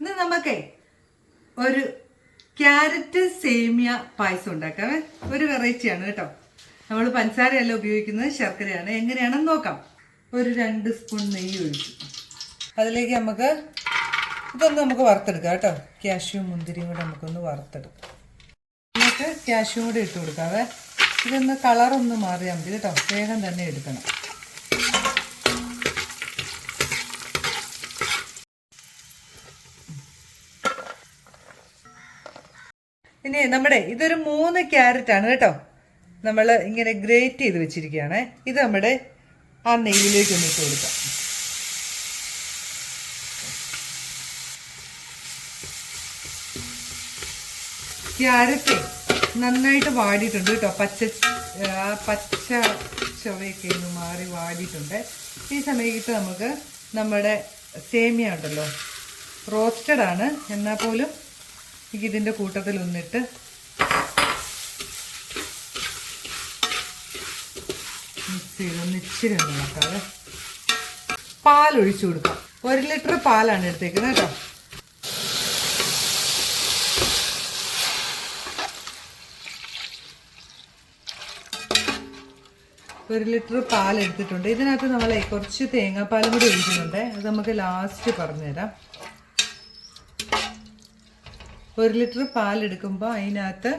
ഇന്ന് നമുക്കേ ഒരു ക്യാരറ്റ് സേമിയ പായസം ഉണ്ടാക്കാമേ ഒരു വെറൈറ്റിയാണ് കേട്ടോ. നമ്മൾ പഞ്ചസാരയല്ല ഉപയോഗിക്കുന്നത് ശർക്കരയാണ്. എങ്ങനെയാണെന്ന് നോക്കാം. ഒരു രണ്ട് സ്പൂൺ നെയ്യ് ഒഴിച്ചു. അതിലേക്ക് നമുക്ക് ഇതൊന്ന് നമുക്ക് വറുത്തെടുക്കാം കേട്ടോ. ക്യാഷ്യൂ മുന്തിരിയും കൂടെ നമുക്കൊന്ന് വറുത്തെടുക്കാം. നമുക്ക് ക്യാഷ്യൂ കൂടെ ഇട്ട് കൊടുക്കാവേ ഇതൊന്ന് കളറൊന്ന് മാറിയാൽ മതി കേട്ടോ. വേഗം തന്നെ എടുക്കണം. ഇനി നമ്മുടെ ഇതൊരു മൂന്ന് ക്യാരറ്റ് ആണ് കേട്ടോ. നമ്മൾ ഇങ്ങനെ ഗ്രേറ്റ് ചെയ്ത് വെച്ചിരിക്കുകയാണ്. ഇത് നമ്മുടെ ആ നെയ്യിലേക്ക് ഒന്ന് ഇട്ട് കൊടുക്കാം. ക്യാരറ്റ് നന്നായിട്ട് വാടിയിട്ടുണ്ട് കേട്ടോ. പച്ച പച്ച ചൊവയൊക്കെ ഒന്ന് മാറി വാടിയിട്ടുണ്ട്. ഈ സമയത്ത് നമുക്ക് നമ്മുടെ സേമിയ ഉണ്ടല്ലോ. റോസ്റ്റഡ് ആണ്. എന്നാൽ പോലും എനിക്ക് ഇതിന്റെ കൂട്ടത്തിൽ ഒന്നിട്ട് മിക്സ് ചെയ്ത് ഒന്ന് ഇച്ചിരി ഒന്ന് നോക്കാതെ പാൽ ഒഴിച്ചു കൊടുക്കാം. ഒരു ലിറ്റർ പാലാണ് എടുത്തേക്കുന്നത് കേട്ടോ. ഒരു ലിറ്റർ പാൽ എടുത്തിട്ടുണ്ട്. ഇതിനകത്ത് നമ്മളെ കുറച്ച് തേങ്ങാപ്പാലും കൂടി ഒഴിക്കുന്നുണ്ട്. അത് നമുക്ക് ലാസ്റ്റ് പറഞ്ഞുതരാം. ഒരു ലിറ്റർ പാൽ എടുക്കുമ്പോൾ അതിനകത്ത്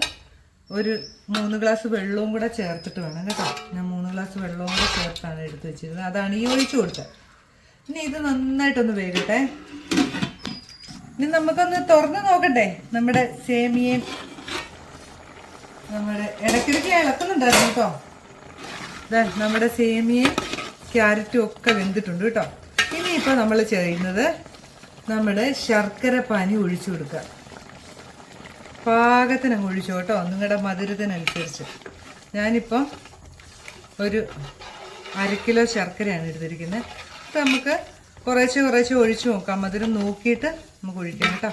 ഒരു മൂന്ന് ഗ്ലാസ് വെള്ളവും കൂടെ ചേർത്തിട്ട് വേണം കേട്ടോ. ഞാൻ മൂന്ന് ഗ്ലാസ് വെള്ളവും കൂടെ ചേർത്താണ് എടുത്ത് വെച്ചിരുന്നത്. അതാണ് ഈ ഒഴിച്ചു കൊടുത്തത്. ഇനി ഇത് നന്നായിട്ടൊന്ന് വേകട്ടെ. ഇനി നമുക്കൊന്ന് തുറന്ന് നോക്കട്ടെ. നമ്മുടെ സേമിയയും നമ്മുടെ ഇടയ്ക്കിടയ്ക്ക് ഇളക്കുന്നുണ്ടായിരുന്നു കേട്ടോ. ഇതാ നമ്മുടെ സേമിയയും ക്യാരറ്റും ഒക്കെ വെന്തിട്ടുണ്ട് കേട്ടോ. ഇനിയിപ്പോൾ നമ്മൾ ചെയ്യുന്നത് നമ്മുടെ ശർക്കര പാനി ഒഴിച്ചു കൊടുക്കുക. പാകത്തിന് അങ്ങ് ഒഴിച്ചു കേട്ടോ. നിങ്ങളുടെ മധുരത്തിനനുസരിച്ച്. ഞാനിപ്പം ഒരു അര കിലോ ശർക്കരയാണ് എടുത്തിരിക്കുന്നത്. ഇത് നമുക്ക് കുറേശ്ശെ കുറേശ്ശെ ഒഴിച്ചു നോക്കാം. മധുരം നോക്കിയിട്ട് നമുക്ക് ഒഴിക്കാം കേട്ടോ.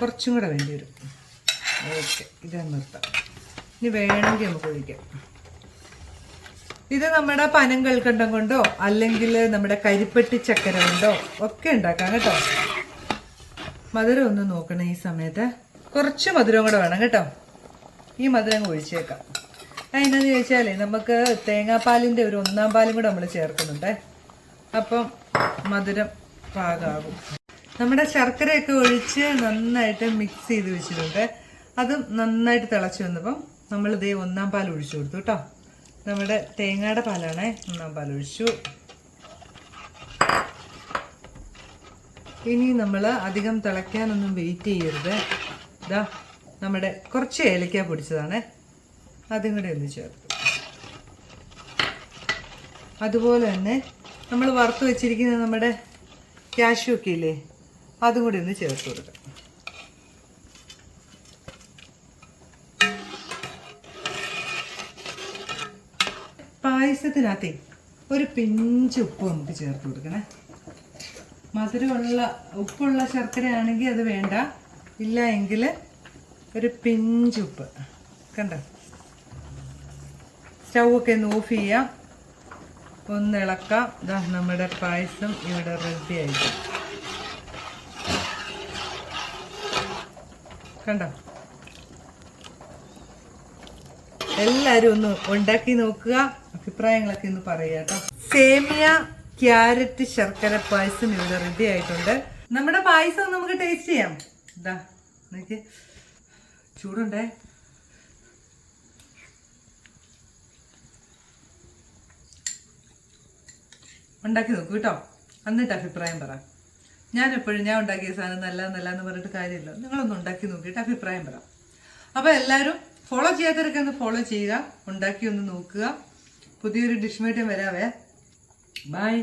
കുറച്ചും കൂടെ വേണ്ടി വരും. ഓക്കെ ഇത് നിർത്താം. ഇനി വേണമെങ്കിൽ നമുക്ക് ഒഴിക്കാം. ഇത് നമ്മുടെ പനം കൽക്കണ്ടം കൊണ്ടോ അല്ലെങ്കിൽ നമ്മുടെ കരിപ്പെട്ടി ചക്കര കൊണ്ടോ ഒക്കെ ഉണ്ടാക്കാം കേട്ടോ. മധുരം ഒന്ന് നോക്കണം ഈ സമയത്ത്. കുറച്ച് മധുരം കൂടെ വേണം കേട്ടോ. ഈ മധുരം ഒഴിച്ചേക്കാം. അതിനെന്ന് ചോദിച്ചാലേ നമുക്ക് തേങ്ങാപ്പാലിന്റെ ഒരു ഒന്നാം പാലും കൂടെ നമ്മൾ ചേർക്കുന്നുണ്ട്. അപ്പം മധുരം പാകാകും. നമ്മുടെ ശർക്കരയൊക്കെ ഒഴിച്ച് നന്നായിട്ട് മിക്സ് ചെയ്ത് വെച്ചിട്ടുണ്ട്. അതും നന്നായിട്ട് തിളച്ച് വന്നപ്പം നമ്മൾ ഇതേ ഒന്നാം പാൽ ഒഴിച്ചു കൊടുത്തു കേട്ടോ. നമ്മുടെ തേങ്ങയുടെ പാലാണ് ഒന്നാം പാൽ ഒഴിച്ചു. ഇനി നമ്മൾ അധികം തിളയ്ക്കാനൊന്നും വെയിറ്റ് ചെയ്യരുത്. ഇതാ നമ്മുടെ കുറച്ച് ഏലക്ക പൊടിച്ചതാണ്. അതും കൂടെ ഒന്ന് ചേർത്ത്. അതുപോലെ തന്നെ നമ്മൾ വറുത്ത് വെച്ചിരിക്കുന്ന നമ്മുടെ കാഷ്യൂ ഒക്കെ ഇല്ലേ അതും കൂടി ഒന്ന് ചേർത്ത് കൊടുക്കാം. പായസത്തിനകത്തേ ഒരു പിഞ്ച് ഉപ്പ് നമുക്ക് ചേർത്ത് കൊടുക്കണേ. മധുരമുള്ള ഉപ്പുള്ള ശർക്കര ആണെങ്കിൽ അത് വേണ്ട. ഇല്ല എങ്കിൽ ഒരു പിഞ്ചുപ്പ് കണ്ട? സ്റ്റൗ ഒക്കെ ഒന്ന് ഓഫ് ചെയ്യാം. ഒന്ന് ഇളക്കാം. ഇതാ നമ്മുടെ പായസം ഇവിടെ റെഡി ആയിട്ട് കണ്ടോ? എല്ലാവരും ഒന്ന് ഉണ്ടാക്കി നോക്കുക. അഭിപ്രായങ്ങളൊക്കെ ഒന്ന് പറയുക കേട്ടോ. സേമിയ ക്യാരറ്റ് ശർക്കര പായസം ഇവിടെ റെഡി ആയിട്ടുണ്ട്. നമ്മുടെ പായസം നമുക്ക് ടേസ്റ്റ് ചെയ്യാം. ഇതാ നോക്കി ചൂടുണ്ടേ? ഉണ്ടാക്കി നോക്കൂ കേട്ടോ. എന്നിട്ട് അഭിപ്രായം പറ. ഞാൻ എപ്പോഴും ഞാൻ ഉണ്ടാക്കിയ സാധനം നല്ല നല്ല എന്ന് പറഞ്ഞിട്ട് കാര്യമില്ല. നിങ്ങളൊന്ന് ഉണ്ടാക്കി നോക്കിയിട്ട് അഭിപ്രായം പറ. അപ്പോൾ എല്ലാവരും ഫോളോ ചെയ്യാത്തവരൊക്കെ ഒന്ന് ഫോളോ ചെയ്യുക ഉണ്ടാക്കി ഒന്ന് നോക്കുക. പുതിയൊരു ഡിഷ് വരാവേ. ബൈ